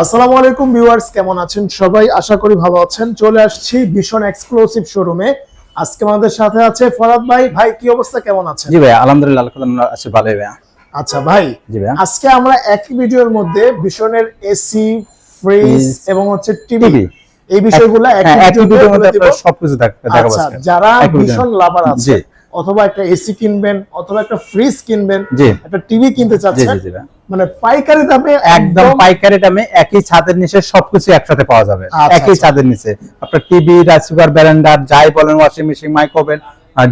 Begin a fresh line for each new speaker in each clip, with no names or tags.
আসসালামু আলাইকুম ভিউয়ার্স কেমন আছেন সবাই? আশা করি ভালো আছেন। চলে আসছি ভীষণ এক্সক্লুসিভ শোরুমে আজকে আমাদের সাথে আছে ফরাদ ভাই। ভাই কি অবস্থা? কেমন আছেন?
জি ভাই আলহামদুলিল্লাহ আলহামদুলিল্লাহ আছি ভালোই ভাই
আচ্ছা ভাই
জি ভাই
আজকে আমরা একই ভিডিওর মধ্যে ভীষণের এসি ফ্রিজ এবং হচ্ছে টিভি এই বিষয়গুলো একই
হ্যাঁ ভিডিওর মধ্যে। সবকিছু দেখ- দেখাবো
আচ্ছা যারা ভীষণ লাভার আছে অথবা একটা এসি কিনবেন অথবা একটা ফ্রিজ কিনবেন একটা টিভি কিনতে চাচ্ছেন। মানে পাইকারি দামে
একদম পাইকারি দামে একই ছাদের নিচে সবকিছু একসাথে পাওয়া যাবে।
আচ্ছা,
একই
আচ্ছা।
ছাদের নিচে। আপনার টিভি রাইস কুকার ব্যালেন্ডার যাই বলেন washing machine micro oven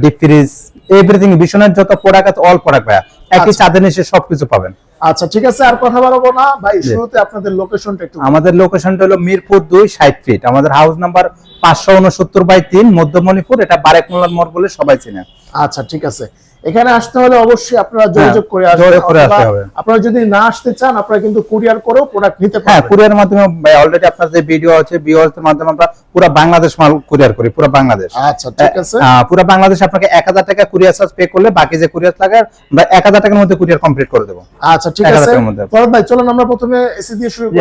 deep fridge everything ভীষণের যত প্রোডাক্ট আছে অল প্রোডাক্ট ভাই একই
আচ্ছা।
ছাদের নিচে সবকিছু পাবেন।
আচ্ছা ঠিক আছে আর কথা বলব না। ভাই শুরুতে আপনাদের লোকেশনটা একটু
আমাদের লোকেশনটা হলো মিরপুর দুই ষাট ফিট। আমাদের হাউস নাম্বার পাঁচশো উনসত্তর বাই তিন মধ্যমণিপুর এটা বারেক মোল্লার মোড় বলে সবাই চেনে।
আচ্ছা ঠিক আছে। এখানে আসতে হলে অবশ্যই আপনারা যোগাযোগ করে আসবেন
যোগাযোগ করে আসতে হবে।
আপনারা যদি না আসতে চান আপনারা কিন্তু কুরিয়ার করেও প্রোডাক্ট নিতে
হ্যাঁ কুরিয়ার মাধ্যমে অলরেডি আপনার যে ভিডিও আছে ভিডিওর মাধ্যমে আমরা পুরো বাংলাদেশ মাল কুরিয়ার করি পুরো বাংলাদেশ।
আচ্ছা ঠিক আছে।
পুরো বাংলাদেশ আপনাকে এক হাজার টাকা কুরিয়ার চার্জ পে করলে বাকি যে কুরিয়ার লাগে আমরা এক হাজার টাকার মধ্যে কুরিয়ার কমপ্লিট করে দেবো।
আচ্ছা ঠিক আছে। ফরদ ভাই চলুন আমরা প্রথমে এসি দিয়ে শুরু করি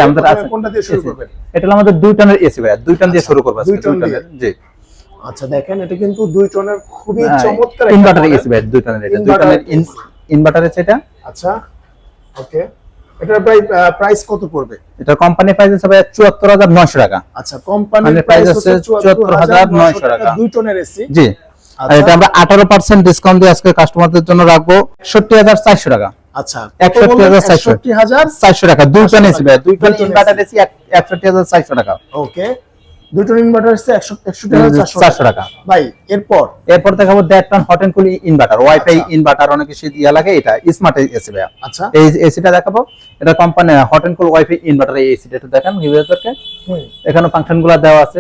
কোনটা দিয়ে শুরু করবেন?
এটা আমাদের দুই টনের এসি ভাই দুই টন দিয়ে শুরু করব
দুই টন
জি।
আচ্ছা দেখেন এটা কিন্তু দুই টনের খুবই
হ্যাঁ,
চমৎকার
ইনভার্টার এসি ভাই দুই টনের এটা। দুই টনের ইনভার্টার আছে এটা।
আচ্ছা ওকে। এটার প্রাইস প্রাইস কত পড়বে?
এটা কোম্পানি প্রাইস আছে ভাই চুয়াত্তর হাজার নয়শো টাকা।
আচ্ছা কোম্পানির প্রাইস হচ্ছে 74900
টাকা।
দুই টনের এসি।
জি। আর
আচ্ছা।
এটা আমরা আঠারো পার্সেন্ট ডিসকাউন্ট দিয়ে আজকে কাস্টমারদের জন্য রাখব একষট্টি হাজার চারশো টাকা।
আচ্ছা
একষট্টি হাজার চারশো।
একষট্টি হাজার
চারশো টাকা। দুই টন এসি ভাই দুই টন
দুই টন
ইনভার্টার এসি। একষট্টি হাজার চারশো টাকা।
ওকে। দুই টন ইনভার্টার হচ্ছে একশো একষট্টি হাজার চারশো
চারশো টাকা।
ভাই এরপর?
এরপর দেখাবো ton hot and cooling inverter wifi. Inverter অনেক কিছু লাগে এটা স্মার্ট এসি ভাইয়া।
আচ্ছা।
এই এসিটা দেখাবো। এটা company hot and cool wifi inverter এই এসিটা দেখেন ইউজারকে
হুম,
এখানে ফাংশনগুলো দেওয়া আছে।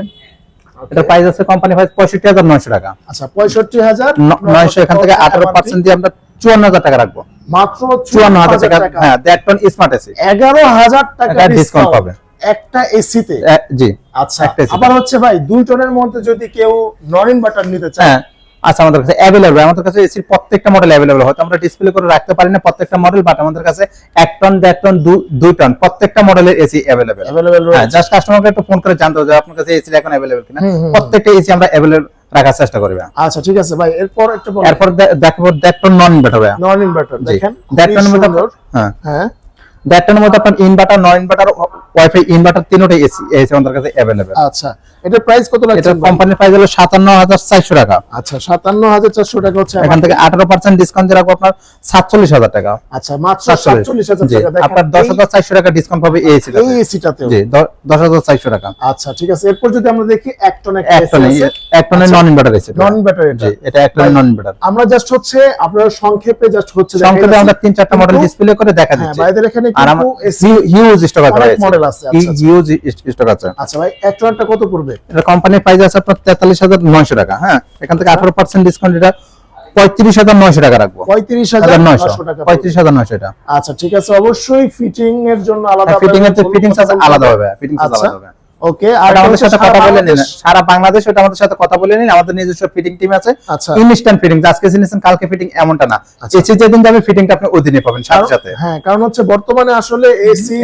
এটা প্রাইস আছে কোম্পানি প্রাইস পঁয়ষট্টি হাজার নয়শো টাকা।
আচ্ছা পঁয়ষট্টি হাজার
ন- নয়শো এখান থেকে আঠারো পার্সেন্ট দিয়ে আমরা চুয়ান্ন হাজার টাকা রাখব।
মাত্র
চুয়ান্ন হাজার টাকা
টাকা।
হ্যাঁ টন স্মার্ট এসি
এগারো হাজার টাকা
টাকা
ডিসকাউন্ট
পাবে।
একটা এসিতে
জি।
আচ্ছা
একটা
আবার হচ্ছে ভাই দুই টনের মধ্যে যদি কেউ নন ইনভার্টার নিতে চায়?
হ্যাঁ আচ্ছা আমাদের কাছে অ্যাভেলেবল আমাদের কাছে এসির প্রত্যেকটা মডেল অ্যাভেলেবল হয়তো আমরা ডিসপ্লে করে রাখতে পারি না প্রত্যেকটা মডেল বাট আমাদের কাছে এক টন দেড় টন দুই টন প্রত্যেকটা মডেলের এসি অ্যাভেলেবল
অ্যাভেলেবেল
হ্যাঁ জাস্ট কাস্টমারকে একটু ফোন করে জানতে হবে আপনার কাছে এসি এখন অ্যাভেলেবল কিনা। প্রত্যেকটা এসি আমরা অ্যাভেলেবল রাখার চেষ্টা করবে
আচ্ছা ঠিক আছে ভাই এরপর একটু
এরপর দে- দেখব দেড় ton non inverter
non inverter দেখেন
দেড় টনের মধ্যে হ্যাঁ।
হ্যাঁ।
দেড় মধ্যে আপনার inverter non inverter wifi inverter তিনটাই এসি এসি আমাদের কাছে অ্যাভেলেবেল
আচ্ছা। এটার প্রাইস কত লাগছে ভাই?
কোম্পানির প্রাইস হলো সাতান্ন হাজার চারশো টাকা।
আচ্ছা সাতান্ন হাজার চারশো টাকা হচ্ছে
এখান থেকে আঠারো পার্সেন্ট ডিসকাউন্ট দিয়ে রাখব আপনার সাতচল্লিশ হাজার টাকা।
আচ্ছা মাত্র
সাতচল্লিশ
সাতচল্লিশ হাজার
জি
টাকা
আপনার দশ হাজার চারশো টাকা ডিসকাউন্ট পাবে এই এসিটা
এই এসিটাতেও
জি দ- দশ হাজার চারশো টাকা।
আচ্ছা ঠিক আছে। এরপর যদি আমরা দেখি এক টন
এক টনে এক টনের non inverter AC
non inverter এটা।
জি এটা এক টনের নন ইনভার্টার
আমরা জাস্ট হচ্ছে আপনার সংক্ষেপে জাস্ট হচ্ছে
সংক্ষেপে আমরা তিন চারটা মডেল ডিসপ্লে করে দেখা
হ্যাঁ
দিচ্ছি।
ভাইদের এখানে কিন্তু এসি
হিউজ স্টক আছে ভাই।
আছে, আচ্ছা, আচ্ছা।
হিউজ স্টক আছে।
আচ্ছা ভাই এক টনটা কত পড়বে?
এটা কোম্পানির প্রাইস আছে আপনার তেতাল্লিশ হাজার নয়শো টাকা হ্যাঁ? এখান থেকে আঠারো পার্সেন্ট ডিসকাউন্ট এটা পঁয়ত্রিশ হাজার নয়শো টাকা রাখব।
পঁয়ত্রিশ হাজার
নয়শো
টাকা।
পঁয়ত্রিশ হাজার নয়শো এটা
আচ্ছা ঠিক আছে। অবশ্যই ফিটিং এর জন্য আলাদা
ফিটিং এর ফিটিং চার্জ আলাদা হবে ফিটিং
আচ্ছা।
আলাদা হবে।
ওকে
আর আমাদের সাথে কথা বলে নিন। সারা বাংলাদেশ ওটা আমাদের সাথে কথা বলে নিন। আমাদের নিজস্ব ফিটিং টিম আছে।
আচ্ছা।
ইনস্ট্যান্ট ফিটিং আজকে জিনিসেন কালকে ফিটিং এমনটা না।
আচ্ছা।
এসি যেদিন যাবে ফিটিংটা আপনি অধীনে পাবেন সাথে সাথে।
হ্যাঁ কারণ হচ্ছে বর্তমানে আসলে এসি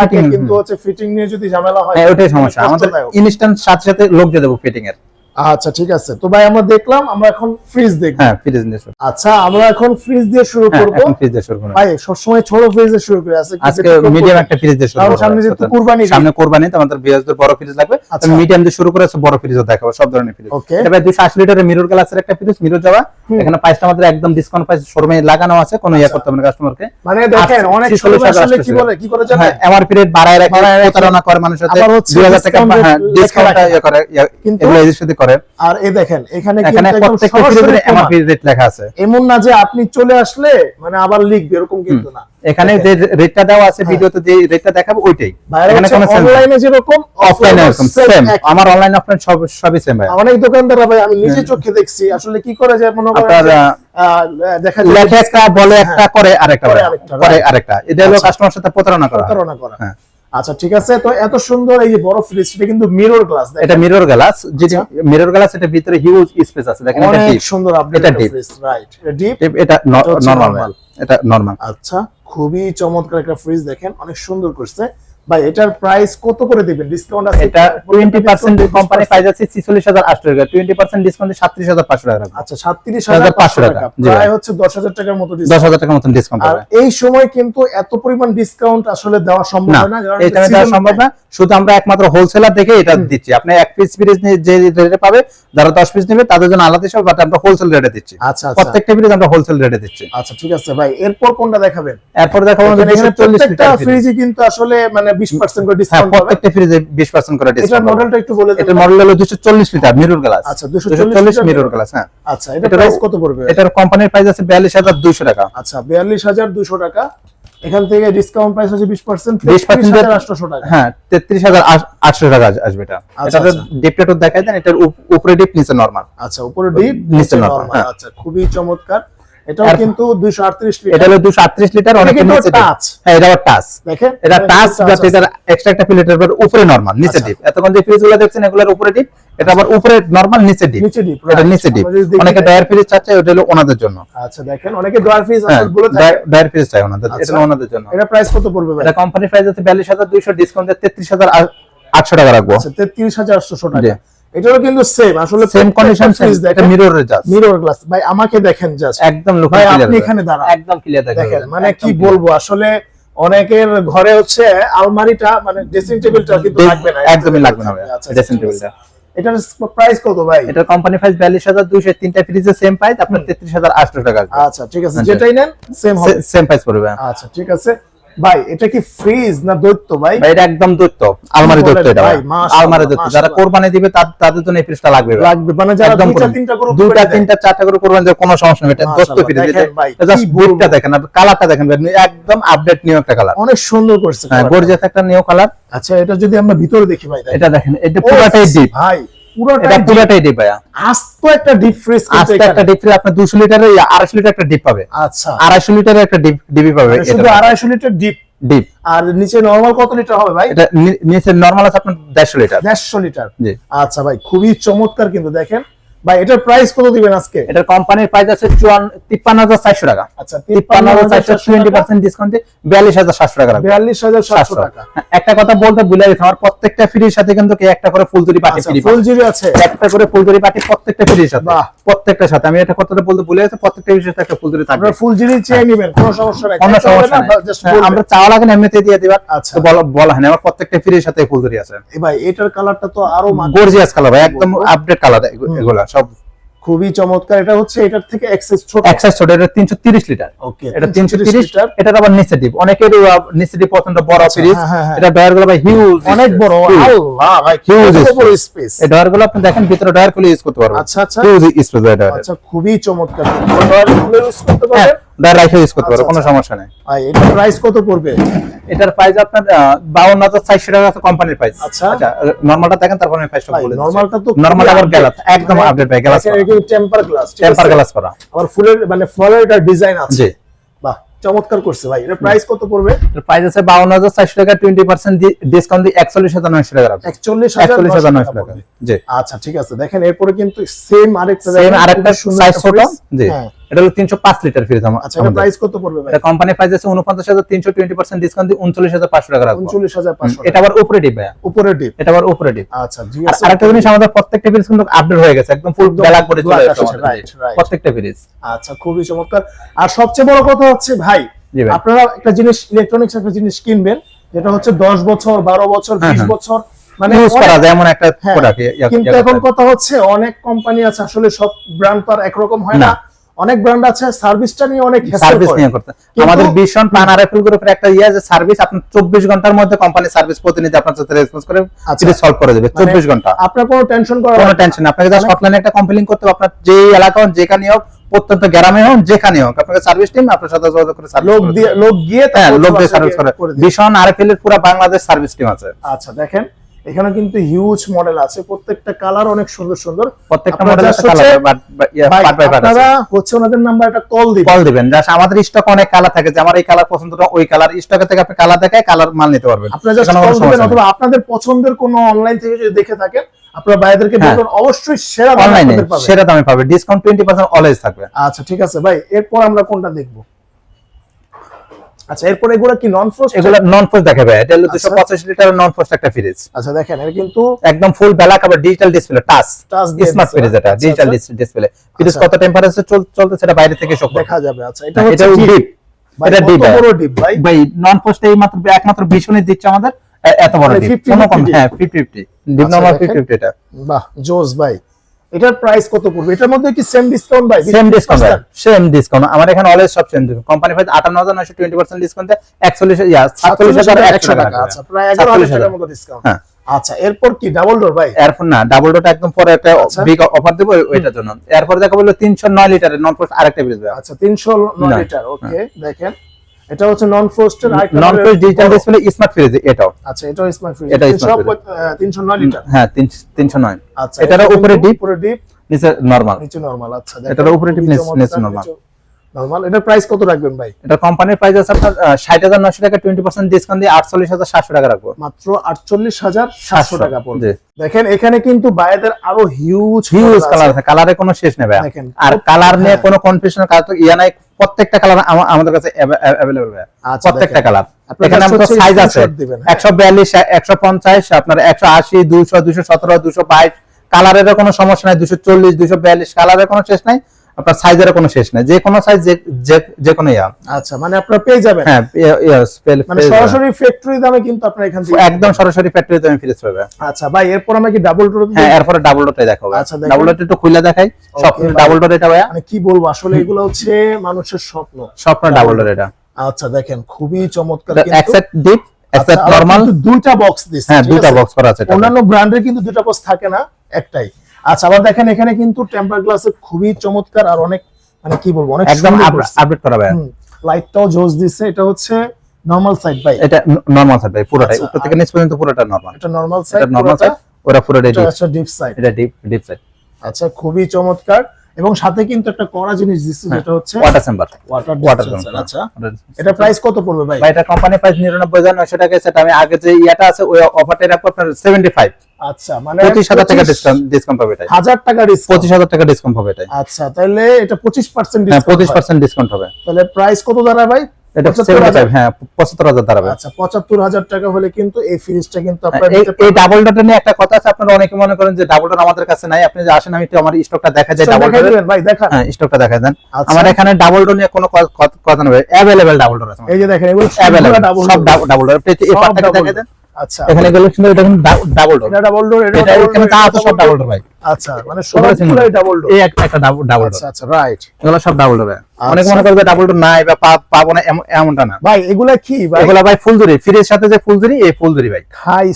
থাকে কিন্তু হচ্ছে ফিটিং নিয়ে যদি ঝামেলা হয়
হ্যাঁ ওটাই সমস্যা। আমাদের ইনস্ট্যান্ট সাথে সাথে লোক দিয়ে দেবো ফিটিং এর।
আচ্ছা ঠিক আছে। তো ভাই আমরা দেখলাম আমরা এখন ফ্রিজ দেখব।
হ্যাঁ ফ্রিজ দিয়ে শুরু।
আচ্ছা আমরা এখন ফ্রিজ দিয়ে শুরু
হ্যাঁ
করব।
এখন ফ্রিজ দিয়ে শুরু করুন
ভাই সবসময় ছোট ফ্রিজে শুরু করে। আছে
আজকে মিডিয়াম একটা ফ্রিজ দিয়ে শুরু করব।
সামনে যেহেতু কুরবানি
সামনে কোরবানি তো আমাদের বিয়াসদের বড় ফ্রিজ লাগবে।
আচ্ছা।
আমি মিডিয়াম দিয়ে শুরু করে বড় ফ্রিজও দেখাবো সব ধরনের ফ্রিজ. এটা ভাই 280 লিটারের মিরর গ্লাসের একটা ফ্রিজ মিরর যাওয়া। এখানে প্রাইসটা আমাদের একদম ডিসকাউন্ট প্রাইস শোরুমে লাগানো আছে কোনো ইয়া করতে হবে না কাস্টমারকে
মানে দেখেন অনেক সময় আসলে কি বলে কি করে জানেন
হ্যাঁ এমআরপি রেট বাড়ায় রাখে প্রতারণা করে মানুষের সাথে 2000 টাকা হ্যাঁ ডিসকাউন্ট
লেখা
ইয়ে করে ইয়ে-
কিন্তু-
এগুলো এদের সাথে করে
আর এই দেখেন এখানে
এখানে প্রত্যেকটা
সরাসরি
ফ্রিজে
প্রমাণ।
এমআরপি রেট লেখা আছে।
এমন না যে আপনি চলে আসলে মানে আবার লিখবে এরকম কিন্তু না।
এখানে যে রেটটা দেওয়া আছে
হ্যাঁ।
ভিডিওতে যে রেটটা দেখাবো ওইটাই। এখানে কোনো
অনলাইনে যেরকম
অফলাইনে এরকম সেম আমার অনলাইন অফলাইন সব সবই সেম ভাই
অনেক দোকানদাররা ভাই আমি নিজে চোখে দেখছি আসলে কি করে যায় মনে করেন দেখা যায়
লেখে একটা বলে একটা করে আরেকটা
করে আরেকটা,
এটা হলো
আচ্ছা।
কাস্টমার সাথে প্রতারণা করা।
প্রতারণা করা।
হ্যাঁ।
আচ্ছা ঠিক আছে। তো এত সুন্দর এই যে বড় ফ্রিজ এটা কিন্তু মিরর গ্লাস
এটা মিরর গ্লাস যে মিরর গ্লাস এটা ভিতরে হিউজ স্পেস আছে দেখেন এটা ডিপ
সুন্দর আপনি
এটা
ডিপ রাইট এটা ডিপ
এটা নরমাল এটা নরমাল
আচ্ছা খুবই চমৎকার একটা ফ্রিজ দেখেন অনেক সুন্দর করছে। ভাই এটার প্রাইস কত করে দিবেন? ডিসকাউন্ট আছে
এটা টোয়েন্টি পার্সেন্ট কোম্পানি
20%
প্রাইস আছে? ছিচল্লিশ হাজার আটশো টাকা। টোয়েন্টি পার্সেন্ট ডিসকাউন্ট সাতত্রিশ হাজার পাঁচশো টাকা।
আচ্ছা সাতত্রিশ হাজার পাঁচশো টাকা। প্রায় হচ্ছে দশ হাজার টাকার মতো discount।
হাজার টাকার মতন ডিসকাউন্ট
আর এই সময় কিন্তু এত পরিমাণ ডিসকাউন্ট আসলে দেওয়া সম্ভব
না
কারণ
এটা দেওয়া সম্ভব না। শুধু আমরা একমাত্র হোলসেলার দেখে এটা দিচ্ছি। আপনি এক পিস পিস যে রেটে পাবে যারা দশ পিস নেবে তাদের জন্য আলাদা হিসাবে বাট আমরা হোলসেল রেটে দিচ্ছি।
আচ্ছা আচ্ছা।
প্রত্যেকটা পিস আমরা হোলসেল রেটে দিচ্ছি।
আচ্ছা ঠিক আছে ভাই। এরপর কোনটা দেখাবেন?
এরপর দেখাবো
এখানে এখানে
চল্লিশ
প্রত্যেকটা
লিটার
ফ্রিজে কিন্তু আসলে মানে 20% করে ডিসকাউন্ট
প্রত্যেকটা ফ্রিজে বিশ পার্সেন্ট করে
এটার মডেলটা একটু বলে
এটার মডেল হলো দুশো চল্লিশ লিটার মিরর গ্লাস
আচ্ছা 240
মিরর গ্লাস হ্যাঁ।
আচ্ছা এটা প্রাইস কত পড়বে?
এটার কোম্পানির প্রাইস আছে টাকা।
আচ্ছা 42200 টাকা। এখান থেকে ডিসকাউন্ট প্রাইস হচ্ছে 20%
20%
33800 টাকা।
হ্যাঁ তেত্রিশ হাজার আটশো টাকা আসবে এটা। এটা। ডিপটা দেখাই দেন এটার উপরে ডিপ নিচে নরমাল
আচ্ছা উপরে ডিপ
নিচে
নিচে নরমাল
হ্যাঁ।
আচ্ছা খুবই চমৎকার। এটাও
আর-
কিন্তু 238
এটা হলো দুশো আটত্রিশ লিটার অনেক নিচে deep। হ্যাঁ এটা টাচ
দেখেন?
এটা টাচ বাট
আছে।
এক্সট্রা একটা প্লেটের উপরে নরমাল নিচে
আচ্ছা।
ডিপ এতক্ষণ যে ফ্রিজ দেখছেন এগুলোর উপরে ডিপ এটা আবার উপরে নরমাল নিচে ডিপ
নিচে ডিপ
এটা নিচে ডিপ অনেকে ডয়ার ফ্রিজ চাচ্ছে ওটা হলো ওনাদের জন্য।
আচ্ছা দেখেন অনেকে ডোয়ার ফ্রিজ আসলে বলে থাকে।
ডয়ার ফ্রিজ চাই ওনাদের
আচ্ছা।
এটা ওনাদের জন্য।
এটা প্রাইস কত পড়বে ভাই?
এটা কোম্পানির প্রাইস আছে বিয়াল্লিশ হাজার দুইশো ডিসকাউন্ট তেত্রিশ হাজার আটশো টাকা রাখব।
আচ্ছা 33800 টাকা।
জি।
এটারও কিন্তু সেম আসলে
সেম কন্ডিশন এটা মিররের জাস্ট
মিরর গ্লাস ভাই আমাকে দেখেন জাস্ট
একদম লোক
ভাই আপনি এখানে দাঁড়ান।
একদম ক্লিয়ার
দেখেন মানে কি বলব আসলে অনেকের ঘরে হচ্ছে আলমারিটা মানে ড্রেসিং টেবিলটা কিন্তু লাগবে না।
একদমই লাগবে না
আচ্ছা
ড্রেসিং টেবিলটা
এটার প্রাইস কত ভাই?
এটা কোম্পানি প্রাইস বিয়াল্লিশ হাজার দুইশো তিনটা ফ্রিজে সেম প্রাইস আপনার তেত্রিশ হাজার আটশো টাকা
আচ্ছা ঠিক আছে
আচ্ছা।
যেটাই নেন সেম হবে।
সেম প্রাইস পড়বে
আচ্ছা ঠিক আছে। ভাই এটা কি ফ্রিজ না দৈত্য ভাই?
ভাই এটা একদম দৈত্য। আলমারি দৈত্য এটা
ভাই।
আলমারি দৈত্য। যারা কোরবানি দিবে তার- তাদের জন্য এই ফ্রিজটা লাগবে
লাগবে। মানে যারা দুইটা তিনটা করে
দুইটা তিনটা চারটা করে কোরবানি দেবে কোনো সমস্যা নেই। এটা দৈত্য ফ্রিজ
ভাই,
জাস্ট বুটটা দেখেন আপনি কালারটা দেখেন একদম আপডেট নিউ একটা কালার
অনেক সুন্দর করছে
হ্যাঁ গর্জিয়াস একটা নিউ কালার
আচ্ছা এটা যদি আমরা ভিতরে দেখি ভাই
এটা দেখেন এটা পুরোটাই ডিপ
ভাই। পুরোটাই
পুরোটাই ডিপ ভাইয়া।
আস্ত একটা ডিপ ফ্রিজ
আজকে একটা ডিপ ফ্রিজ আপনি 200 লিটারের আড়াইশো লিটার একটা ডিপ পাবে।
আচ্ছা।
আড়াইশো লিটারের একটা ডিপ পাবে
শুধু লিটার ডিপ
ডিপ
আর নিচে নরমাল কত লিটার হবে ভাই?
এটা নিচে নরমাল আছে আপনার দেড়শো লিটার
দেড়শো লিটার
জি।
আচ্ছা ভাই খুবই চমৎকার কিন্তু দেখেন। ভাই এটার প্রাইস কত দিবেন আজকে?
এটার কোম্পানির প্রাইস আছে চুয়ান্ন তিপ্পান্ন হাজার চারশো টাকা।
আচ্ছা
তিপ্পান্ন হাজার চারশো টোয়েন্টি পার্সেন্ট ডিসকাউন্টে বিয়াল্লিশ হাজার সাতশো টাকা রাখবে।
বিয়াল্লিশ হাজার সাতশো
700
টাকা।
হ্যাঁ, একটা কথা বলতে ভুলে গেছি আমার প্রত্যেকটা ফ্রির সাথে কিন্তু একটা করে ফুলজুরি পাটি
আচ্ছা
ফ্রি
আছে।
একটা করে ফুলজুরি পাটি প্রত্যেকটা ফ্রির সাথে।
বাহ।
প্রত্যেকটার সাথে। আমি এটা কথাটা বলতে ভুলে গেছি প্রত্যেকটা ফ্রির সাথে একটা ফুলজুরি থাকবে।
আপনারা চেয়ে নেবেন কোনো সমস্যা নাই।
কোনো সমস্যা নেই। হ্যাঁ। আমরা চাওয়া লাগে এমনিতে দিয়ে দিবার।
আচ্ছা।
বলা বলা হয় আমার প্রত্যেকটা ফ্রির সাথে ফুলজুরি আছে।
ভাই এটার কালারটা তো আরও
গর্জিয়াস কালার ভাই একদম আপডেট কালার এগুলা সব
খুবই চমৎকার। এটা হচ্ছে এটার থেকে এক্সেস ছোট।
ছোট এটা তিনশো তিরিশ লিটার।
ওকে
এটা তিনশো তিরিশ
লিটার।
এটা আবার নিচে ডিপ অনেকের আহ, নিচে ডিপ পছন্দ বড়
আচ্ছা,
ফ্রিজ
হ্যাঁ, হ্যাঁ, হ্যাঁ।
এটা ডয়ারগুলো ভাই হিউজ
অনেক বড়। আল্লাহ ভাই হিউজ বড় স্পেস
এই ডয়ারগুলো আপনি দেখেন ভিতরে ডয়ার খুলে ইউজ করতে পারবেন।
আচ্ছা আচ্ছা।
হিউজ স্পেস ডয়ার
আচ্ছা খুবই চমৎকার। ডয়ার খুলে ইউজ করতে পারবেন?
ডয়ার রাইখে ইউজ করতে পারবেন কোনো। সমস্যা নেই।
এটার প্রাইস কত পড়বে?
এটার প্রাইস আপনার বাউন্ন হাজার চারশো টাকা আছে কোম্পানির প্রাইস
আচ্ছা।
নর্মালটা দেখেন তারপর আমি প্রাইসটা
ভাই
বলে
নরমালটা তো
নর্মাল আবার গ্লাস একদম আপডেট ভাই glass
temper glass
temper glass করা।
আবার ফুলের মানে ফলের একটা ডিজাইন আছে।
জি।
বাহ চমৎকার করছে ভাই। এর প্রাইস কত পড়বে?
প্রাইস আছে হাজার চারশো টাকা টোয়েন্টি পার্সেন্ট ডিসকাউন্ট দিয়ে একচল্লিশ হাজার নয়শো টাকা
হাজার
নয়শো
টাকা
টাকা। জি।
আচ্ছা ঠিক আছে। দেখেন এরপরে কিন্তু সেম আরেকটা
সেম আরেকটা সাইজ ছোট। জি।
হ্যাঁ।
এটা হলো তিনশো পাঁচ লিটার ফ্রিজ আমার
আচ্ছা এটা প্রাইস কত পড়বে ভাই?
এটা কোম্পানি প্রাইস আছে ডিসকাউন্ট দিয়ে টাকা রাখব। আবার ভাইয়া।
উপরে ডিপ
এটা আবার ডিপ
আচ্ছা জি আছে
আরেকটা জিনিস আমাদের প্রত্যেকটা ফ্রিজ কিন্তু আপডেট হয়ে গেছে একদম ফুল ব্ল্যাক করে চলে আসছে. প্রত্যেকটা ফ্রিজ
আচ্ছা খুবই চমৎকার। আর সবচেয়ে বড় কথা হচ্ছে ভাই আপনারা একটা জিনিস ইলেকট্রনিক্স একটা জিনিস কিনবেন যেটা হচ্ছে দশ বছর বারো বছর
হ্যাঁ,
বিশ
হ্যাঁ।
বছর মানে
ইউজ করা যায় এমন একটা
হ্যাঁ,
প্রোডাক্ট
কিন্তু এখন কথা হচ্ছে অনেক কোম্পানি আছে আসলে সব ব্র্যান্ড তো আর একরকম হয় না। অনেক ব্র্যান্ড আছে সার্ভিসটা নিয়ে অনেক
সার্ভিস নিয়ে করতে আমাদের ভীষণ প্ল্যান আর গ্রুপের একটা ইয়ে আছে সার্ভিস আপনি চব্বিশ ঘণ্টার মধ্যে কোম্পানি সার্ভিস প্রতিনিধি আপনার সাথে রেসপন্স করে
আচ্ছা।
সলভ করে দেবে
মানে
চব্বিশ ঘণ্টা
আপনার কোনো টেনশন করার
কোনো
লাগবে না।
টেনশন আপনাকে জাস্ট হটলাইনে একটা কমপ্লেন করতে হবে আপনার যে এলাকা হোক যেখানে হোক প্রত্যন্ত গ্রামে হোক যেখানে হোক আপনাকে সার্ভিস টিম আপনার সাথে যোগাযোগ করে সার্ভিস
লোক দিয়ে লোক গিয়ে
হ্যাঁ লোক দিয়ে সার্ভিস করে। ভীষণ আরএফএল এর পুরো বাংলাদেশ সার্ভিস টিম আছে
আচ্ছা দেখেন এখানে কিন্তু হিউজ মডেল আছে। প্রত্যেকটা কালার অনেক সুন্দর সুন্দর।
প্রত্যেকটা মডেল
আপনারা হচ্ছে ওনাদের নাম্বার একটা কল দিবেন।
কল দিবেন। জাস্ট আমাদের স্টক অনেক কালার থাকে। যে আমার এই কালার পছন্দ ওই কালার স্টকে থেকে আপনি কালার দেখায় কালার মাল নিতে পারবেন।
আপনারা জাস্ট কল দিবেন অথবা আপনাদের পছন্দের কোনো অনলাইন থেকে যদি দেখে থাকেন আপনারা বাইরেদেরকে
হ্যাঁ।
বলবেন অবশ্যই সেরা দামে পাবেন।
সেরা দামে পাবে। ডিসকাউন্ট টোয়েন্টি পার্সেন্ট অলওয়েজ থাকবে।
আচ্ছা ঠিক আছে। ভাই এরপর আমরা কোনটা দেখব? আচ্ছা এরপর এগুলো কি নন ফ্রস্ট
এগুলো নন ফোর্স দেখাবে। এটা হলো
আচ্ছা।
285 লিটার নন ফোর্স একটা ফ্রিজ
আচ্ছা দেখেন এটা কিন্তু
একদম ফুল ব্ল্যাক আবার digital display touch.
Touch
smart fridge এটা ডিজিটাল। Display fridge. কত টেম্পারেচার চলতেছে এটা বাইরে থেকে শো
দেখা যাবে আচ্ছা এটা হচ্ছে
ডিপ এটা ডিপ
বড় ডিপ ভাই?
ভাই নন পোস্ট এই মাত্র একমাত্র ভীষণই দিচ্ছে আমাদের। এত বড়
মানে
ডিপ কোনো কম হ্যাঁ 50 50 ডিপ নরমাল
দেখেন।
50 50 এটা
বাহ জোস ভাই। এটার প্রাইস কত পড়বে? এটার মধ্যে কি সেম ডিসকাউন্ট ভাই?
Same discount
50%?
সেম ডিসকাউন্ট আমার এখানে অলওয়েজ সব সেম ডিসকাউন্ট কোম্পানি প্রাইস 58900 20% ডিসকাউন্ট 41 ইয়া 47100
টাকা। আচ্ছা। প্রায় 11000 টাকার মতো ডিসকাউন্ট
হ্যাঁ।
আচ্ছা এরপর কি ডাবল ডোর ভাই?
এরপর না ডাবল ডোটা একদম পরে একটা। বিগ অফার দেবো ওইটার জন্য। এরপর দেখা বলল 309 লিটারের নন পোস্ট আরেকটা ফ্রিজ
আচ্ছা 309
না,
লিটার ওকে দেখেন। এটা হচ্ছে non ফ্রস্টের
non frosted digital display smart fridge এটাও।
আচ্ছা এটাও স্মার্ট ফ্রিজ
এটা fridge।
309 লিটার
হ্যাঁ 309
আচ্ছা
এটার
এটা
উপরে ডিপ
উপরে ডিপ
নিচে নরমাল
নিচে নরমাল আচ্ছা
এটার উপরে ডিপ নিচে- normal।
নরমাল এটার প্রাইস কত রাখবেন ভাই?
এটা কোম্পানির প্রাইস আছে আপনার ষাট হাজার নশো টাকা টোয়েন্টি পার্সেন্ট ডিসকাউন্ট দিয়ে আটচল্লিশ হাজার সাতশো টাকা রাখব।
মাত্র 48700 টাকা পড়বে। দেখেন এখানে কিন্তু আরও হিউজ
হিউজ কালার আছে। কালারে কোনো শেষ আর কালার নিয়ে
হ্যাঁ।
কোনো কনফিউশন কালার তো ইয়া নাই প্রত্যেকটা কালার আমাদের কাছে
আচ্ছা,
প্রত্যেকটা কালার এখানে আমাদের সাইজ আছে।
screenshot দিবেন, হ্যাঁ।
আপনার একশো আশি দুইশো দুইশো সতেরো দুশো বাইশ। কালারের কোনো সমস্যা নাই দুশো চল্লিশ দুশো বিয়াল্লিশ কালারের কোনো শেষ নাই। আপনার সাইজের কোনো শেষ নাই। যে কোনো সাইজ যে কোনো ইয়া।
আচ্ছা মানে আপনারা পেয়ে যাবেন।
হ্যাঁ পেল-
মানে সরাসরি ফ্যাক্টরি দামে কিন্তু আপনারা এখান থেকে
একদম সরাসরি ফ্যাক্টরিতে আমি ফিরে পাবে
আচ্ছা ভাই এরপর আমরা কি ডাবল ডোর
হ্যাঁ এরপরে ডাবল ডোরটাই দেখাবো।
আচ্ছা,
ডাবল ডোরটা একটু খুলে দেখাই। সব ডাবল ডোর এটা ভাই
মানে কি বলব আসলে এগুলো হচ্ছে মানুষের স্বপ্ন।
স্বপ্ন ডাবল ডোর এটা।
আচ্ছা দেখেন খুবই চমৎকার কিন্তু
একসেট ডিপ একসেট নরমাল
দুইটা বক্স দিচ্ছে
হ্যাঁ দুইটা বক্স করা আছে
অন্যান্য ব্র্যান্ডের কিন্তু দুইটা বক্স থাকে না একটাই। আচ্ছা আবার দেখেন এখানে কিন্তু টেম্পার গ্লাসে খুবই চমৎকার আর অনেক মানে কি বলব অনেক
একদম আপডেট করা
ভাই। লাইটটাও জোস দিছে এটা হচ্ছে নরমাল সাইড ভাই।
এটা নরমাল সাইড ভাই পুরোটাই।
আচ্ছা,
উপর থেকে নিচ পর্যন্ত পুরোটা নরমাল
এটা নরমাল সাইড
এটা নরমাল সাইড ওরা পুরোটাই ডিপ
সাইড
এটা ডিপ ডিপ সাইড
আচ্ছা খুবই চমৎকার। এবং সাথে কিন্তু একটা কড়া জিনিস দিচ্ছে যেটা হচ্ছে
water chamber
water
water chamber
আচ্ছা। এটা প্রাইস কত পড়বে ভাই?
ভাই এটা কোম্পানি প্রাইস নিরানব্বই হাজার নয়শো টাকা সেটা আমি আগে যে ইয়াটা আছে ওই অফারটা রাখব আপনার সেভেন্টি ফাইভ
আচ্ছা মানে
পঁচিশ হাজার টাকা ডিসকাউন্ট ডিসকাউন্ট পাবে এটা
1000 টাকা ডিসকাউন্ট
পঁচিশ হাজার টাকা ডিসকাউন্ট পাবে এটা
আচ্ছা তাহলে এটা পঁচিশ পার্সেন্ট
হ্যাঁ পঁচিশ
ডিসকাউন্ট
পার্সেন্ট ডিসকাউন্ট হবে।
তাহলে প্রাইস কত দাঁড়ায় ভাই?
এটা
75,000
সেভেন্টি ফাইভ হ্যাঁ দাঁড়াবে
আচ্ছা পঁচাত্তর হাজার টাকা হলে কিন্তু এই ফ্রিজটা কিন্তু আপনারা
এই
নিতে
এই
পারবেন।
ডাবল ডট নিয়ে একটা কথা আছে আপনারা অনেকে মনে করেন যে ডাবল ডট আমাদের কাছে নাই আপনি যে আসেন আমি একটু আমার স্টকটা দেখা যায় ডাবল
দেখাই
ডট
ভাই
হ্যাঁ স্টকটা দেখা দেন।
আচ্ছা।
আমার এখানে ডাবল ডট নিয়ে কোনো কথা নেই অ্যাভেলেবেল ডাবল ডট আছে
এই যে দেখেন এগুলো ডাবল
সব ডাবল ডট এই
সব
দেখা দেন।
আচ্ছা।
এখানে গেলে সুন্দর এটা কিন্তু ডাবল
এটা ডাবল ডোর এটা
এখানে যা আছে সব ডাবল ডট ভাই।
আচ্ছা মানে সবগুলোই ডাবল ডোর
এই একটা একটা ডাবল ডট
আচ্ছা আচ্ছা রাইট
এগুলো সব ডাবল ডট অনেকে
আচ্ছা।
মনে করবে ডাবল ডট নাই বা পাবো না এমনটা না।
ভাই এগুলা কি ভাই?
এগুলো ভাই ফুলজুরি ফ্রিজের সাথে যে ফুলজুরি এই ফুলজুরি ভাই।
খাই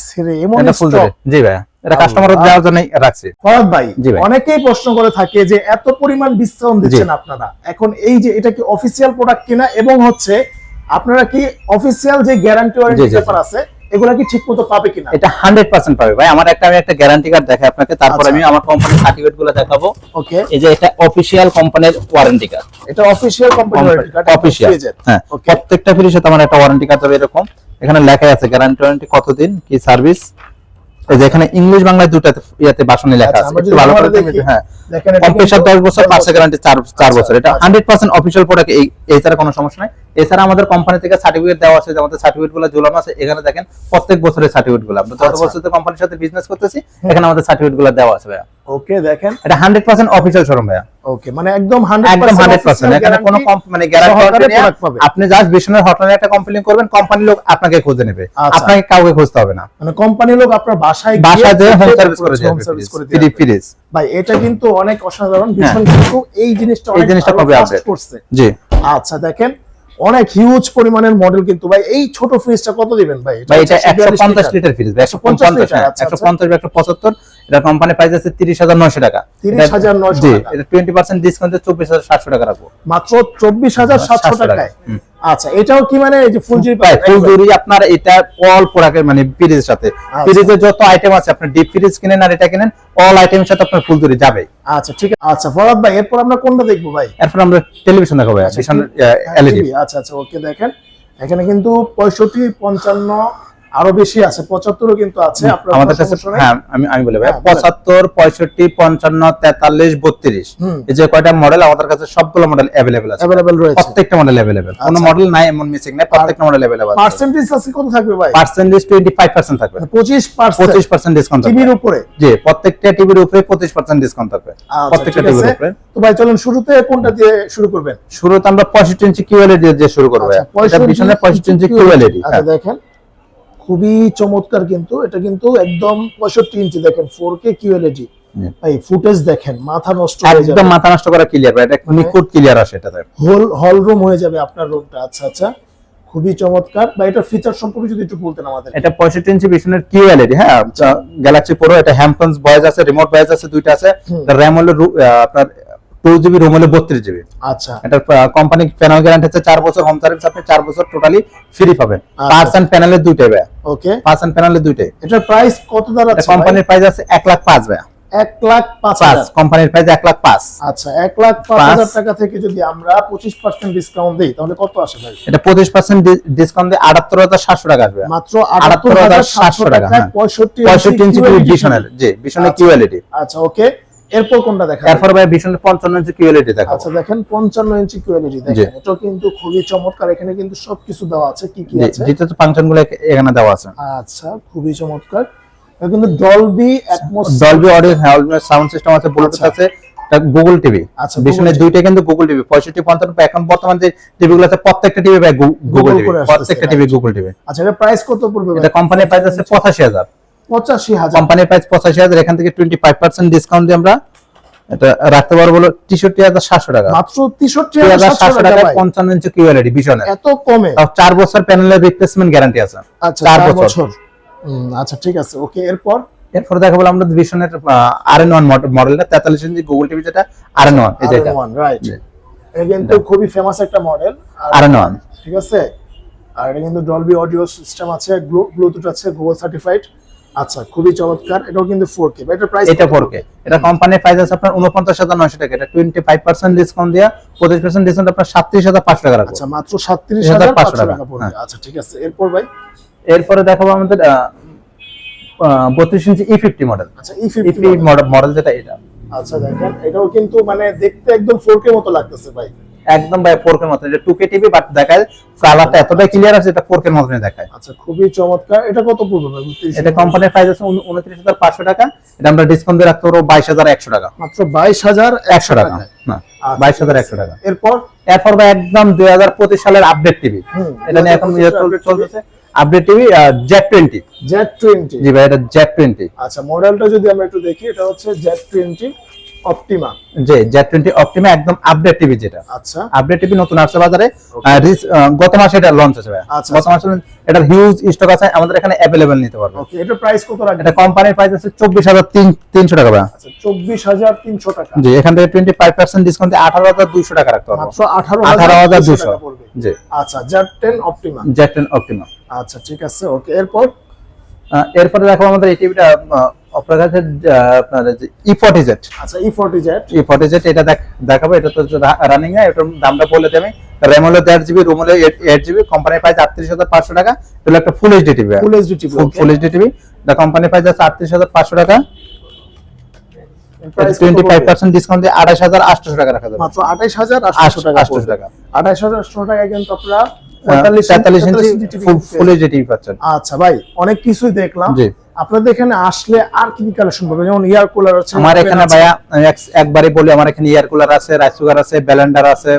এমন
ফুলজুরি জি ভাই এটা কাস্টমার দেওয়ার জন্য রাখছি।
ফরাদ ভাই অনেকেই প্রশ্ন করে থাকে যে এত পরিমাণ ডিসকাউন্ট দিচ্ছেন আপনারা। এখন এই যে এটা কি অফিসিয়াল প্রোডাক্ট কিনা? এবং হচ্ছে আপনারা কি অফিসিয়াল যে গ্যারান্টি ওয়ারেন্টি। পেপার আছে এগুলা কি ঠিকমতো পাবে কিনা?
এটা হান্ড্রেড পার্সেন্ট পাবে। ভাই আমার একটা আমি একটা গ্যারান্টি কার্ড দেখাই আপনাকে তারপর
আচ্ছা।
আমি আমার কোম্পানির সার্টিফিকেটগুলো দেখাবো।
ওকে
এই যে এটা অফিসিয়াল কোম্পানির ওয়ারেন্টি কার্ড
এটা অফিসিয়াল কোম্পানির ওয়ারেন্টি কার্ড
অফিসিয়াল হ্যাঁ। প্রত্যেকটা ফ্রিজে তোমার আমার একটা ওয়ারেন্টি কার্ড হবে এরকম। এখানে লেখা আছে গ্যারান্টি ওয়ারেন্টি কতদিন কি সার্ভিস এই যে এখানে ইংলিশ বাংলায় দুটা ইয়াতে বাসনে লেখা
আচ্ছা,
আছে। একটু ভালো করে দেখবেন, হ্যাঁ।
দেখেন এটা
কম্প্রেসার 10 বছর গ্যারান্টি 4 4
আচ্ছা,
বছর। এটা
আচ্ছা।
100% অফিশিয়াল প্রোডাক্ট এই এছাড়া কোনো সমস্যা নাই। এছাড়া আমাদের কোম্পানি থেকে সার্টিফিকেট দেওয়া আছে আমাদের সার্টিফিকেটগুলো ঝুলানো আছে এখানে দেখেন প্রত্যেক বছরের সার্টিফিকেটগুলো আমরা যত
আচ্ছা।
বছর থেকে কোম্পানির সাথে বিজনেস করতেছি এখানে আমাদের সার্টিফিকেটগুলো দেওয়া আছে ভাইয়া।
ওকে দেখেন।
এটা 100% অফিশিয়াল শোরুম ভাইয়া।
ওকে মানে একদম 100%
একদম 100% এখানে কোনো মানে গ্যারান্টি আপনি জাস্ট বিশনের হটলাইনে একটা কমপ্লেইন করবেন কোম্পানির লোক আপনাকে খুঁজে নেবে।
আচ্ছা।
আপনাকে কাউকে খুঁজতে হবে না।
মানে কোম্পানির লোক আপনার বাসায় বাসায়
বাসা দিয়ে হোম সার্ভিস করে
হোম সার্ভিস করে
ফ্রি ফ্রিজ
ভাই এটা কিন্তু অনেক অসাধারণ। ভীষণ কিন্তু এই জিনিসটা
অনেক এই জিনিসটা কবে
করছে।
জি।
আচ্ছা দেখেন অনেক হিউজ পরিমাণের মডেল কিন্তু ভাই এই ছোট ফ্রিজটা কত দিবেন ভাই
ভাই এটা
হচ্ছে
150
লিটার।
ফ্রিজ
150
150
লিটার,
পঞ্চাশ
একশো পঁচাত্তর
150 বা 175 এটা কোম্পানি প্রাইস আছে 30900 টাকা
30,900
জি
টাকা।
এটা 20% ডিসকাউন্টে 24700 টাকা রাখব
মাত্র চব্বিশ হাজার সাতশো টাকায়
হুম।
আচ্ছা এটাও কি মানে এই যে
ফুলজুরি পাই ফুলজুরি আপনার এটা অল প্রোডাক্টের মানে ফ্রিজের সাথে।
আচ্ছা।
ফ্রিজে যত আইটেম আছে আপনি ডিপ ফ্রিজ কিনেন আর এটা কিনেন অল আইটেমের সাথে আপনার ফুলজুরি যাবে।
আচ্ছা ঠিক আছে। আচ্ছা ফরাদ ভাই এরপর আমরা কোনটা দেখব ভাই?
এরপর আমরা টেলিভিশন দেখাবো
আচ্ছা, হ্যাঁ,
এলইডি
আচ্ছা আচ্ছা ওকে দেখেন। এখানে কিন্তু পঁয়ষট্টি পঞ্চান্ন আরও বেশি আছে পঁচাত্তরও কিন্তু আছে
আমাদের কাছে হ্যাঁ আমি আমি বলি ভাই
হ্যাঁ,
পঁচাত্তর পঁয়ষট্টি পঞ্চান্ন তেতাল্লিশ বত্রিশ। এই যে কয়টা মডেল আমাদের কাছে সবগুলো মডেল অ্যাভেলেবেল আছে।
অ্যাভেলেবেল রয়েছে।
প্রত্যেকটা মডেল অ্যাভেলেবেল কোনো। মডেল নাই এমন মিসিং নাই প্রত্যেকটা মডেল অ্যাভেলেবল
পার্সেন্টেজ আছে কত থাকবে ভাই?
পার্সেন্টেজ টোয়েন্টি ফাইভ পার্সেন্ট থাকবে
পঁচিশ পার্সেন্ট
পঁচিশ পার্সেন্ট ডিসকাউন্ট
টিভির উপরে?
জি প্রত্যেকটা টিভির উপরে পঁচিশ পার্সেন্ট ডিসকাউন্ট থাকবে।
আচ্ছা,
প্রত্যেকটা টিভির উপরে।
তো ভাই চলুন শুরুতে কোনটা দিয়ে শুরু করবেন?
শুরুতে আমরা পঁয়ষট্টি ইঞ্চি কিউএলইডি দিয়ে শুরু করব
আচ্ছা,
এটা পিছনে পঁয়ষট্টি ইঞ্চি কিউএলইডি
আচ্ছা দেখেন। খুবই চমৎকার কিন্তু এটা কিন্তু একদম পঁয়ষট্টি ইঞ্চি দেখেন ফোর কে কিউএলইডি
হুম।
ভাই ফুটেজ দেখেন মাথা নষ্ট হয়ে
একদম মাথা নষ্ট করা ক্লিয়ার এটা নিখুঁত ক্লিয়ার আসে এটাতে
হোল হল রুম হয়ে যাবে আপনার রুমটা আচ্ছা আচ্ছা খুবই চমৎকার। বা এটা ফিচার সম্পর্কে যদি একটু বলতেন আমাদের।
এটা পঁয়ষট্টি ইঞ্চি পিছনের কিউএলইডি হ্যাঁ গ্যালাক্সি প্রো এটা হ্যামটনস ভয়েস আছে রিমোট ভয়েস আছে দুইটা আছে। র্যাম হলো আপনার টু জিবি রোম হলো বত্রিশ জিবি
আচ্ছা।
এটা কোম্পানি প্যানেল গ্যারান্টি আছে চার বছর হোম সার্ভিস আপনি চার বছর টোটালি ফ্রি পাবেন।
আচ্ছা।
পার্স অ্যান্ড প্যানেলের দুইটাই ভাই
ওকে
পার্স অ্যান্ড প্যানেলের দুইটাই।
এটার প্রাইস কত দাঁড়াচ্ছে
কোম্পানির প্রাইস আছে এক লাখ পাঁচ ভাই
এক লাখ পাঁচ
কোম্পানির প্রাইস এক লাখ পাঁচ।
আচ্ছা এক লাখ পাঁচ। হাজার টাকা থেকে যদি আমরা পঁচিশ পার্সেন্ট ডিসকাউন্ট দিই তাহলে কত আসে ভাই?
এটা পঁচিশ পার্সেন্ট ডিসকাউন্ট দিয়ে আটাত্তর হাজার সাতশো টাকা আসবে।
মাত্র আটাত্তর হাজার সাতশো টাকা পঁয়ষট্টি
পঁয়ষট্টি ইঞ্চি বিশনের জি বিশনের
আচ্ছা। আচ্ছা ওকে এরপর কোনটা দেখা
এরপর ভাই বিশনের পঞ্চান্ন ইঞ্চি কিউএলইডি দেখাবো।
আচ্ছা দেখেন পঞ্চান্ন ইঞ্চি কিউএলইডি দেখেন এটাও কিন্তু খুবই চমৎকার। এখানে কিন্তু সবকিছু দেওয়া আছে কি কি আছে?
যেটা ফাংশনগুলো এখানে দেওয়া আছে।
আচ্ছা খুবই চমৎকার। এটা কিন্তু Dolby Atmos
Dolby audio sound system আছে ব্লুটুথ
আচ্ছা।
আছে গুগল টিভি
আচ্ছা,
বিশনের দুইটা কিন্তু গুগল টিভি পঁয়ষট্টি পঞ্চান্ন এখন বর্তমান যে টিভি গুলো আছে প্রত্যেকটা টিভি গুগল টিভি প্রত্যেকটা টিভি গুগল টিভি
আচ্ছা এটা প্রাইস কত পড়বে
এটা কোম্পানির প্রাইস আছে পঁচাশি হাজার।
পঁচাশি হাজার।
কোম্পানির প্রাইস পঁচাশি হাজার এখান থেকে টোয়েন্টি ফাইভ পার্সেন্ট ডিসকাউন্ট দিয়ে আমরা এটা রাখতে পারব হলো তেষট্টি হাজার সাতশো টাকা।
মাত্র তেষট্টি
হাজার সাতশো
টাকা
পঞ্চান্ন ইঞ্চি কিউএলইডি বিশনের
এত কমে।
চার বছর প্যানেলের রিপ্লেসমেন্ট গ্যারান্টি আছে।
আচ্ছা
চার বছর।
আচ্ছা ঠিক আছে ওকে এরপর?
এরপর দেখাবো আমরা ভিশনের আর এন ওয়ান মডেলটা তেতাল্লিশ ইঞ্চি গুগল টিভি যেটা আর এন ওয়ান যেটা
রাইট
জি।
এটা কিন্তু খুবই ফেমাস একটা মডেল
আর এন ওয়ান
ঠিক আছে? আর এটা কিন্তু ডলবি অডিও সিস্টেম আছে ব্লুটুথ আছে গুগল সার্টিফাইড আচ্ছা খুবই চমৎকার। এটাও কিন্তু 4K এটার প্রাইস
এটা ফোরকে এটা কোম্পানির প্রাইস আছে আপনার উনপঞ্চাশ হাজার নয়শো টাকা। এটা টোয়েন্টি ফাইভ পার্সেন্ট ডিসকাউন্ট দিয়া পঁচিশ পার্সেন্ট ডিসকাউন্ট আপনার সাতত্রিশ হাজার পাঁচশো টাকা রাখব।
আচ্ছা মাত্র 37500 টাকা পড়বে।
হ্যাঁ।
আচ্ছা ঠিক আছে। এরপর ভাই?
এরপরে দেখাবো আমাদের বত্রিশ ইঞ্চি ই ফিফটি মডেল
আচ্ছা E50
ফিফটি মডেল যেটা এটা।
আচ্ছা দেখেন এটাও কিন্তু মানে দেখতে একদম 4K মতো লাগতেছে ভাই।
একদম ভাই ফোর কে মতো এটা টু কে টিভি বাট দেখায় কালারটা এতটাই ক্লিয়ার আছে এটা ফোর কে মতনই দেখায়।
আচ্ছা খুবই চমৎকার। এটা কত পড়বে ভাই?
এটা কোম্পানির প্রাইস আছে উনত্রিশ হাজার পাঁচশো টাকা। এটা আমরা ডিসকাউন্ট দিয়ে রাখতে পারব বাইশ হাজার একশো টাকা।
মাত্র 22100
একশো টাকা না
আচ্ছা,
বাইশ
ঠিক
হাজার
আছে।
একশো টাকা।
এরপর?
এরপর ভাই একদম দুই হাজার পঁচিশ সালের আপডেট টিভি এটা নিয়ে এখন
2025
চলতেছে। Update TV Z twenty
Z20
জি ভাই এটা জেড টোয়েন্টি
আচ্ছা মডেলটা যদি আমরা একটু দেখি এটা হচ্ছে Z20 Optima
G Z twenty Optima একদম আপডেট টিভি যেটা।
আচ্ছা।
আপডেট টিভি নতুন আসছে বাজারে। আহ, রিস- আহ, গত মাসে এটা লঞ্চ হয়েছে
আচ্ছা,
গত মাসে এটার হিউজ স্টক আছে আমাদের এখানে অ্যাভেলেবেল নিতে পারবে।
ওকে এটা প্রাইস কত রাখবেন?
এটা কোম্পানির প্রাইস আছে চব্বিশ হাজার তিনশো টাকা
আচ্ছা 24300 টাকা।
জি এখান থেকে ডিসকাউন্ট টাকা রাখতে পারব।
মাত্র 18200
আঠারো হাজার দুশো জি।
আচ্ছা Z10 Optima
Z ten Optima
আচ্ছা ঠিক আছে ওকে এরপর?
এরপরে দেখো আমাদের এই টিভিটা আপনার কাছে আপনার ই ফর্টি জেড
আচ্ছা E40 Z
ই ফর্টি জেড এটা দেখ- দেখাবো এটা তো রানিং এ এটার দামটা বলে দেবে। র্যাম হলো দেড় জিবি রুম হলো এইট জিবি কোম্পানির প্রাইস আটত্রিশ হাজার পাঁচশো টাকা এটা একটা full HD TV
full HD TV
full HD TV এটা কোম্পানির প্রাইস আছে আটত্রিশ হাজার পাঁচশো টাকা। টোয়েন্টি ফাইভ পার্সেন্ট ডিসকাউন্ট দিয়ে আঠাশ হাজার আটশো টাকা রাখা যাবে।
মাত্র 28800 টাকা
আটশো টাকা।
28800 টাকা কিন্তু আপনারা
তেতাল্লিশ ইঞ্চি ফুল এইচডি টিভি পাচ্ছেন।
আচ্ছা ভাই অনেক কিছুই দেখলাম। আপনাদের এখানে আসলে আর কি কালেকশন যেমন এয়ার কুলার আছে
আমার এখানে ভাইয়া একবারে বলি আমার এখানে এয়ার কুলার আছে রাইস কুকার আছে ব্যালেন্ডার আছে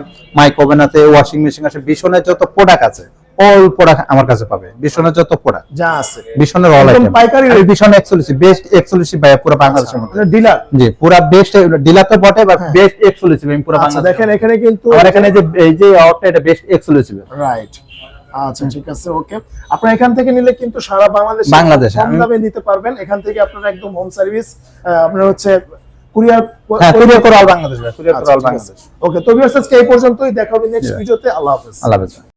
আছে ওয়াশিং মেশিন আছে যত প্রোডাক্ট আছে অল প্রোডাক্ট আমার কাছে পাবে। বিশনের যত প্রোডাক্ট
যা আছে।
বিশনের অল আইটেম
পাইকারি
আমি বিশন এক্সক্লুসিভ বেস্ট এক্সক্লুসিভ ভাইয়া পুরো বাংলাদেশের মধ্যে।
ডিলার
জি পুরো বেস্ট ডিলার তো বটে বা
হ্যাঁ।
বেস্ট এক্সক্লুসিভ আমি পুরো
আচ্ছা
বাংলাদেশ
দেখেন এখানে কিন্তু
আমার এখানে যে এই যে আউটটা এটা বেস্ট এক্সক্লুসিভ
রাইট আচ্ছা ঠিক আছে ওকে আপনারা এখান থেকে নিলে কিন্তু সারা বাংলাদেশে
বাংলাদেশে,
কম দামে নিতে পারবেন। এখান থেকে আপনারা একদম হোম সার্ভিস আপনার হচ্ছে কুরিয়ার
হ্যাঁ কুরিয়ার করে অল বাংলাদেশ কুরিয়ার করে
আচ্ছা,
অল বাংলাদেশ
ওকে তো ভিউয়ার্স আজকে এই পর্যন্তই। দেখা হবে নেক্সট ভিডিওতে আল্লাহ হাফেজ।
আল্লাহ হাফেজ।